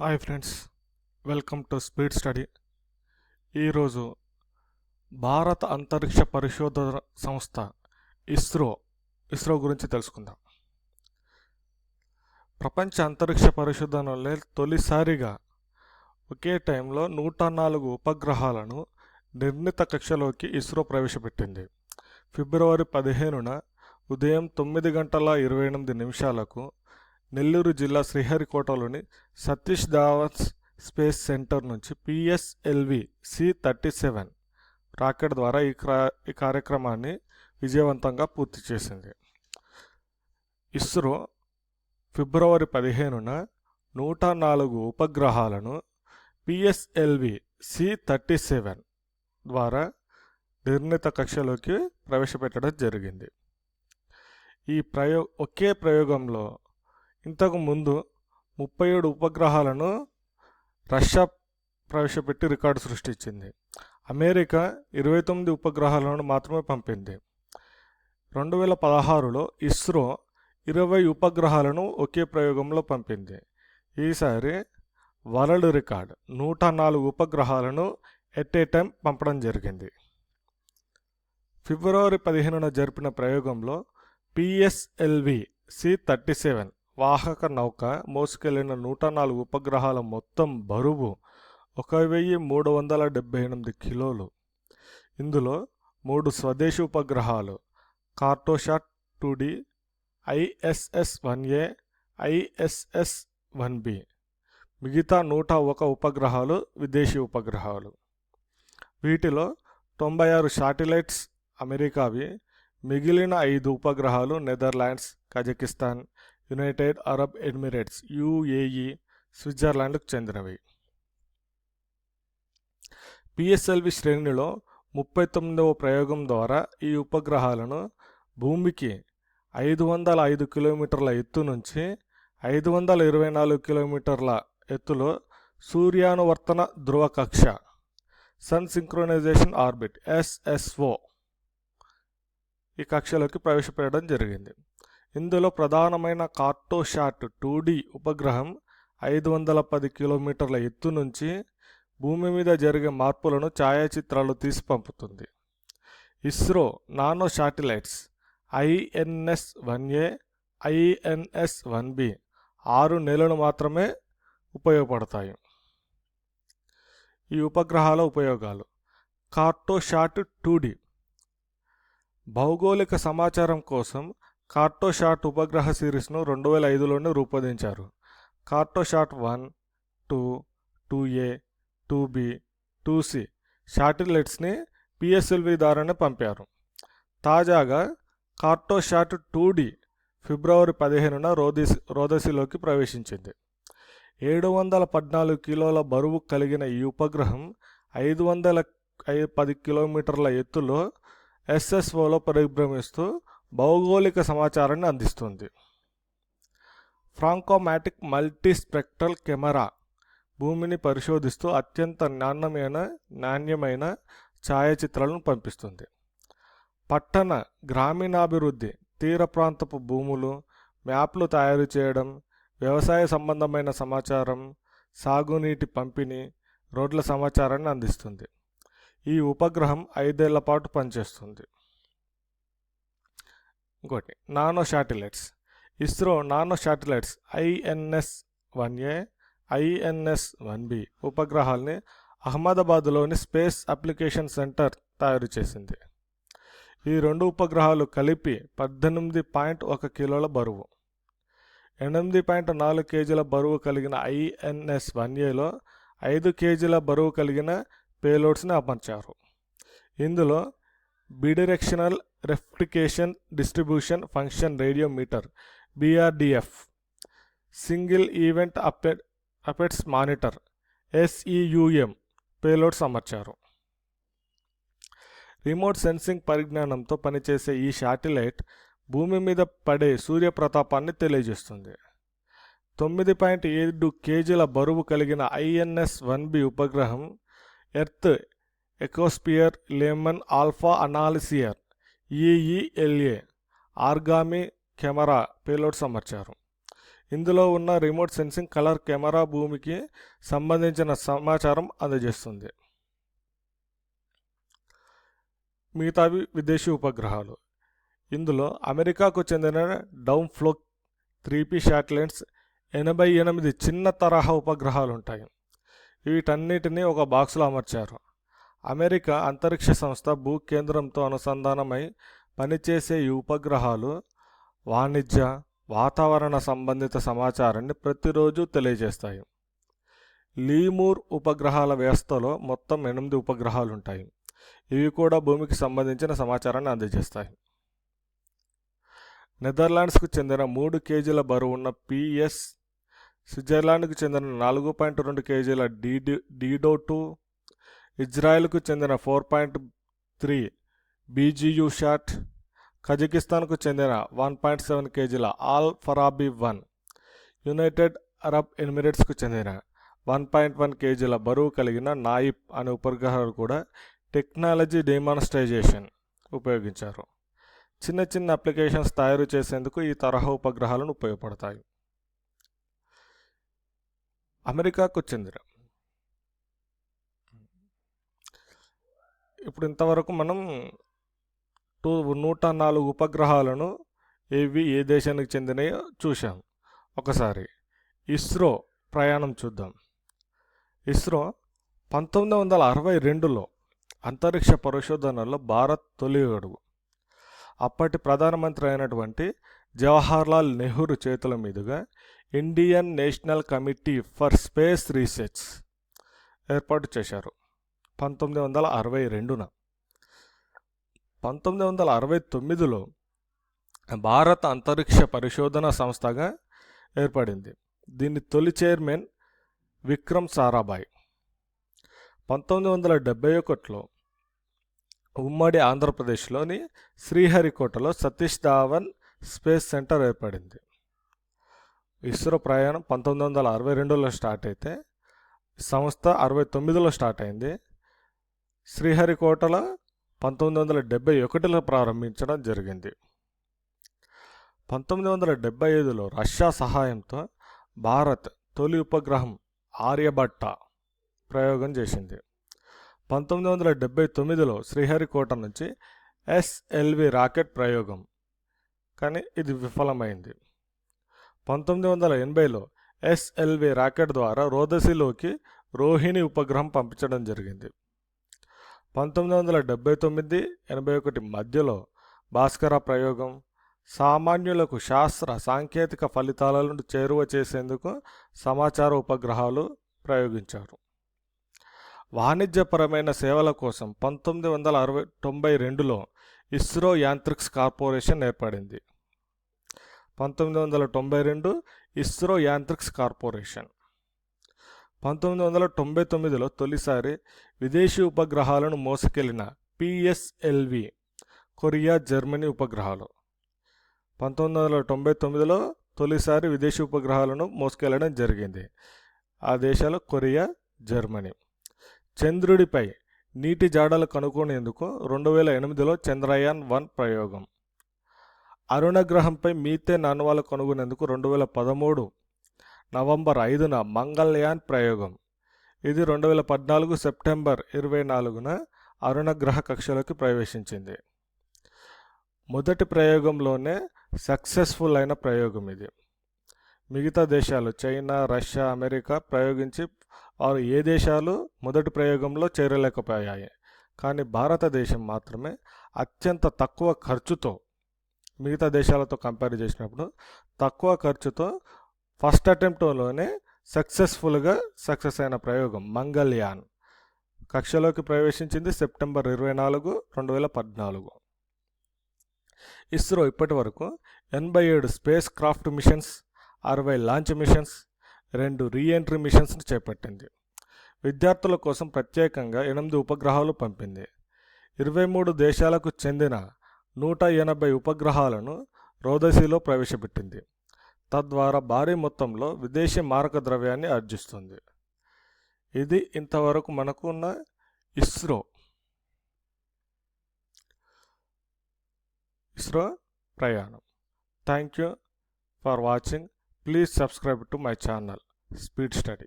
Hi friends welcome to speed study. ఈరోజు భారత అంతరిక్ష పరిశోధన సంస్థ ఇస్రో ఇస్రో గురించి తెలుసుకుందాం. ప్రపంచ అంతరిక్ష పరిశోధనలో తొలిసారిగా ఒకే టైంలో నూట నాలుగు ఉపగ్రహాలను నిర్ణీత కక్షలోకి ఇస్రో ప్రవేశపెట్టింది. ఫిబ్రవరి పదిహేనున ఉదయం తొమ్మిది గంటల ఇరవై ఎనిమిది నిమిషాలకు నెల్లూరు జిల్లా శ్రీహరికోటలోని సతీష్ ధావన్స్ స్పేస్ సెంటర్ నుంచి PSLV C thirty seven rocket ద్వారా ఈ క్రా ఈ కార్యక్రమాన్ని విజయవంతంగా పూర్తి చేసింది. ఇస్రో ఫిబ్రవరి పదిహేనున నూట నాలుగు ఉపగ్రహాలను పిఎస్ఎల్వి సి థర్టీ సెవెన్ ద్వారా నిర్ణీత కక్షలోకి ప్రవేశపెట్టడం జరిగింది. ఈ ప్రయో ఒకే ప్రయోగంలో ఇంతకు ముందు ముప్పై ఏడు ఉపగ్రహాలను రష్యా ప్రవేశపెట్టి రికార్డు సృష్టించింది. అమెరికా ఇరవై తొమ్మిది ఉపగ్రహాలను మాత్రమే పంపింది. రెండు వేల పదహారులో ఇస్రో ఇరవై ఉపగ్రహాలను ఒకే ప్రయోగంలో పంపింది. ఈసారి వరల్డ్ రికార్డ్ నూట నాలుగు ఉపగ్రహాలను ఎట్ ఏ టైం పంపడం జరిగింది. ఫిబ్రవరి పదిహేనున జరిపిన ప్రయోగంలో పిఎస్ఎల్వి సి థర్టీ సెవెన్ వాహక నౌక మోసుకెళ్ళిన నూట నాలుగు ఉపగ్రహాల మొత్తం బరువు ఒక వెయ్యి మూడు వందల డెబ్బై ఎనిమిది కిలోలు. ఇందులో మూడు స్వదేశీ ఉపగ్రహాలు Cartosat two D ISS one A ISS one B. మిగతా నూట ఒక ఉపగ్రహాలు విదేశీ ఉపగ్రహాలు. వీటిలో తొంభై ఆరు శాటిలైట్స్ అమెరికావి మిగిలిన ఐదు ఉపగ్రహాలు Netherlands Kazakhstan United Arab Emirates UAE స్విట్జర్లాండ్కు చెందినవి. పిఎస్ఎల్వి శ్రేణిలో ముప్పై తొమ్మిదవ ప్రయోగం ద్వారా ఈ ఉపగ్రహాలను భూమికి ఐదు వందల ఐదు కిలోమీటర్ల ఎత్తు నుంచి ఐదు వందల ఇరవై నాలుగు కిలోమీటర్ల ఎత్తులో సూర్యానువర్తన ధ్రువ కక్ష సన్ సింక్రోనైజేషన్ ఆర్బిట్ ఎస్ఎస్ఓ ఈ కక్షలోకి ప్రవేశపెట్టడం జరిగింది. ఇందులో ప్రధానమైన కార్టోషాట్ టూ డి ఉపగ్రహం ఐదు వందల పది కిలోమీటర్ల ఎత్తు నుంచి భూమి మీద జరిగే మార్పులను ఛాయాచిత్రాలు తీసి పంపుతుంది. ISRO nano satellites INS one A INS one B ఆరు నెలలు మాత్రమే ఉపయోగపడతాయి. ఈ ఉపగ్రహాల ఉపయోగాలు కార్టోషాట్ టూ డి. భౌగోళిక సమాచారం కోసం కార్టోషాట్ ఉపగ్రహ సిరీస్ను రెండు వేల ఐదులోనే రూపొందించారు. Cartosat one two two A two B two C శాటిలైట్స్ని PSLV ద్వారానే పంపారు. తాజాగా కార్టోషాట్ టూ డి ఫిబ్రవరి పదిహేనున రోదసి రోదసిలోకి ప్రవేశించింది. ఏడు వందల పద్నాలుగు కిలోల బరువు కలిగిన ఈ ఉపగ్రహం ఐదు వందల పది కిలోమీటర్ల ఎత్తులో ఎస్ఎస్ఓలో పరిభ్రమిస్తూ భౌగోళిక సమాచారాన్ని అందిస్తుంది. ఫ్రాంకోమాటిక్ మల్టీస్పెక్ట్రల్ కెమెరా భూమిని పరిశోధిస్తూ అత్యంత నాణ్యమైన నాణ్యమైన ఛాయాచిత్రాలను పంపిస్తుంది. పట్టణ గ్రామీణాభివృద్ధి తీర ప్రాంతపు భూములు మ్యాప్లు తయారు చేయడం వ్యవసాయ సంబంధమైన సమాచారం సాగునీటి పంపిణీ రోడ్ల సమాచారాన్ని అందిస్తుంది. ఈ ఉపగ్రహం ఐదేళ్ళ పాటు పనిచేస్తుంది. ఇంకోటి nano satellites ISRO nano satellites INS one A INS one B ఉపగ్రహాల్ని అహ్మదాబాద్లోని స్పేస్ అప్లికేషన్ సెంటర్ తయారు చేసింది. ఈ రెండు ఉపగ్రహాలు కలిపి పద్దెనిమిది పాయింట్ ఒక కిలోల బరువు. ఎనిమిది పాయింట్ నాలుగు కేజీల బరువు కలిగిన ఐఎన్ఎస్ వన్ ఏలో ఐదు కేజీల బరువు కలిగిన పేలోడ్స్ని అమర్చారు. ఇందులో bidirectional reflection distribution function radio meter single event upset upsets monitor SEUM payloads అమర్చారు రిమోట్ సెన్సింగ్ పరిజ్ఞానంతో పనిచేసే ఈ శాటిలైట్ భూమి మీద పడే సూర్యప్రతాపాన్ని తెలియజేస్తుంది. తొమ్మిది పాయింట్ ఏడు కేజీల బరువు కలిగిన ఐఎన్ఎస్ వన్ బి ఉపగ్రహం earth exosphere Lyman alpha analyser EELA origami camera payloads అమర్చారు ఇందులో ఉన్న రిమోట్ సెన్సింగ్ కలర్ కెమెరా భూమికి సంబంధించిన సమాచారం అందజేస్తుంది. మిగతావి విదేశీ ఉపగ్రహాలు. ఇందులో అమెరికాకు చెందిన డౌన్ ఫ్లో త్రీపీ శాటిలైట్స్ ఎనభై ఎనిమిది చిన్న తరహా ఉపగ్రహాలు ఉంటాయి వీటన్నిటిని ఒక బాక్స్లో అమర్చారు. అమెరికా అంతరిక్ష సంస్థ భూ కేంద్రంతో అనుసంధానమై పనిచేసే ఈ ఉపగ్రహాలు వాణిజ్య వాతావరణ సంబంధిత సమాచారాన్ని ప్రతిరోజు తెలియజేస్తాయి. లీమూర్ ఉపగ్రహాల వ్యవస్థలో మొత్తం ఎనిమిది ఉపగ్రహాలు ఉంటాయి ఇవి కూడా భూమికి సంబంధించిన సమాచారాన్ని అందజేస్తాయి. నెదర్లాండ్స్కు చెందిన మూడు కేజీల బరువున్న పిఎస్ స్విట్జర్లాండ్కు చెందిన నాలుగు పాయింట్ రెండు కేజీల డీడీ డీడో టూ ఇజ్రాయెల్కు చెందిన ఫోర్ పాయింట్ త్రీ బీజీయూ షాట్ కజకిస్తాన్కు చెందిన వన్ పాయింట్ సెవెన్ కేజీల Al Farabi one United Arab ఎమిరేట్స్కు చెందిన వన్ పాయింట్ వన్ కేజీల బరువు కలిగిన నాయిప్ అనే ఉపగ్రహాలు కూడా టెక్నాలజీ డెమాన్స్ట్రైజేషన్ ఉపయోగించారు. చిన్న చిన్న అప్లికేషన్స్ తయారు చేసేందుకు ఈ తరహా ఉపగ్రహాలను ఉపయోగపడతాయి. అమెరికాకు చెందిన ఇప్పుడు ఇంతవరకు మనం టూ నూట నాలుగు ఉపగ్రహాలను ఏవి ఏ దేశానికి చెందినయో చూసాం ఒకసారి ఇస్రో ప్రయాణం చూద్దాం. ఇస్రో పంతొమ్మిది వందల అరవై రెండులో అంతరిక్ష పరిశోధనలో భారత్ తొలి అడుగు. అప్పటి ప్రధానమంత్రి అయినటువంటి జవహర్లాల్ నెహ్రూ చేతుల మీదుగా Indian national committee for space research ఏర్పాటు చేశారు. పంతొమ్మిది వందల అరవై రెండున. పంతొమ్మిది వందల అరవై తొమ్మిదిలో భారత అంతరిక్ష పరిశోధన సంస్థగా ఏర్పడింది. దీని తొలి చైర్మన్ విక్రమ్ సారాభాయ్. పంతొమ్మిది వందల డెబ్బై ఒకటిలో ఉమ్మడి ఆంధ్రప్రదేశ్లోని శ్రీహరికోటలో సతీష్ ధావన్ స్పేస్ సెంటర్ ఏర్పడింది. ఇస్రో ప్రయాణం పంతొమ్మిది వందల అరవై రెండులో స్టార్ట్ అయితే సంస్థ అరవై తొమ్మిదిలో స్టార్ట్ అయింది. శ్రీహరికోటల పంతొమ్మిది వందల డెబ్బై ఒకటిలో ప్రారంభించడం జరిగింది. పంతొమ్మిది వందల డెబ్బై ఐదులో రష్యా సహాయంతో భారత్ తొలి ఉపగ్రహం ఆర్యభట్ట ప్రయోగం చేసింది. పంతొమ్మిది వందల డెబ్బై తొమ్మిదిలో శ్రీహరికోట నుంచి ఎస్ఎల్వి రాకెట్ ప్రయోగం. కానీ ఇది విఫలమైంది. పంతొమ్మిది వందల ఎనభైలో ఎస్ఎల్వి రాకెట్ ద్వారా రోదసిలోకి రోహిణి ఉపగ్రహం పంపించడం జరిగింది. పంతొమ్మిది వందల డెబ్బై తొమ్మిది ఎనభై ఒకటి మధ్యలో భాస్కర ప్రయోగం సామాన్యులకు శాస్త్ర సాంకేతిక ఫలితాలను చేరువ చేసేందుకు సమాచార ఉపగ్రహాలు ప్రయోగించారు. వాణిజ్యపరమైన సేవల కోసం పంతొమ్మిది వందల అరవై తొంభై రెండులో ఇస్రో యాంత్రిక్స్ కార్పొరేషన్ ఏర్పడింది. పంతొమ్మిది వందల తొంభై రెండు ఇస్రో యాంత్రిక్స్ కార్పొరేషన్. పంతొమ్మిది వందల తొంభై తొమ్మిదిలో తొలిసారి విదేశీ ఉపగ్రహాలను మోసుకెళ్ళిన పిఎస్ఎల్వి కొరియా జర్మనీ ఉపగ్రహాలు. పంతొమ్మిది వందల తొంభై తొమ్మిదిలో తొలిసారి విదేశీ ఉపగ్రహాలను మోసుకెళ్ళడం జరిగింది. ఆ దేశాలు కొరియా జర్మనీ. చంద్రుడిపై నీటి జాడలు కనుగొనేందుకు రెండు వేల ఎనిమిదిలో చంద్రయాన్ వన్ ప్రయోగం. అరుణగ్రహంపై మీతే అణువాలు కనుగొనేందుకు రెండు వేల పదమూడు నవంబర్ ఐదున మంగళయాన్ ప్రయోగం. ఇది రెండు వేల పద్నాలుగు సెప్టెంబర్ ఇరవై నాలుగున అరుణగ్రహ కక్షలోకి ప్రవేశించింది. మొదటి ప్రయోగంలోనే సక్సెస్ఫుల్ అయిన ప్రయోగం ఇది. మిగతా దేశాలు చైనా రష్యా అమెరికా ప్రయోగించి వారు ఏ దేశాలు మొదటి ప్రయోగంలో చేరలేకపోయాయి. కానీ భారతదేశం మాత్రమే అత్యంత తక్కువ ఖర్చుతో మిగతా దేశాలతో కంపేర్ చేసినప్పుడు తక్కువ ఖర్చుతో ఫస్ట్ అటెంప్ట్లోనే సక్సెస్ఫుల్గా సక్సెస్ అయిన ప్రయోగం మంగళ్యాన్. కక్షలోకి ప్రవేశించింది సెప్టెంబర్ ఇరవై నాలుగు రెండు వేల పద్నాలుగు. ఇస్రో ఇప్పటి వరకు ఎనభై ఏడు స్పేస్ క్రాఫ్ట్ మిషన్స్ అరవై లాంచ్ మిషన్స్ రెండు రీఎంట్రీ మిషన్స్ని చేపట్టింది. విద్యార్థుల కోసం ప్రత్యేకంగా ఎనిమిది ఉపగ్రహాలు పంపింది. ఇరవై మూడు దేశాలకు చెందిన నూట ఎనభై ఉపగ్రహాలను రోదసీలో ప్రవేశపెట్టింది. తద్వారా భారీ మొత్తంలో విదేశీ మారక ద్రవ్యాన్ని ఆర్జిస్తుంది. ఇది ఇంతవరకు మనకు ఉన్న ఇస్రో. ఇస్రో ప్రయాణం. Thank you for watching. Please subscribe to my channel. Speed study.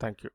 Thank you.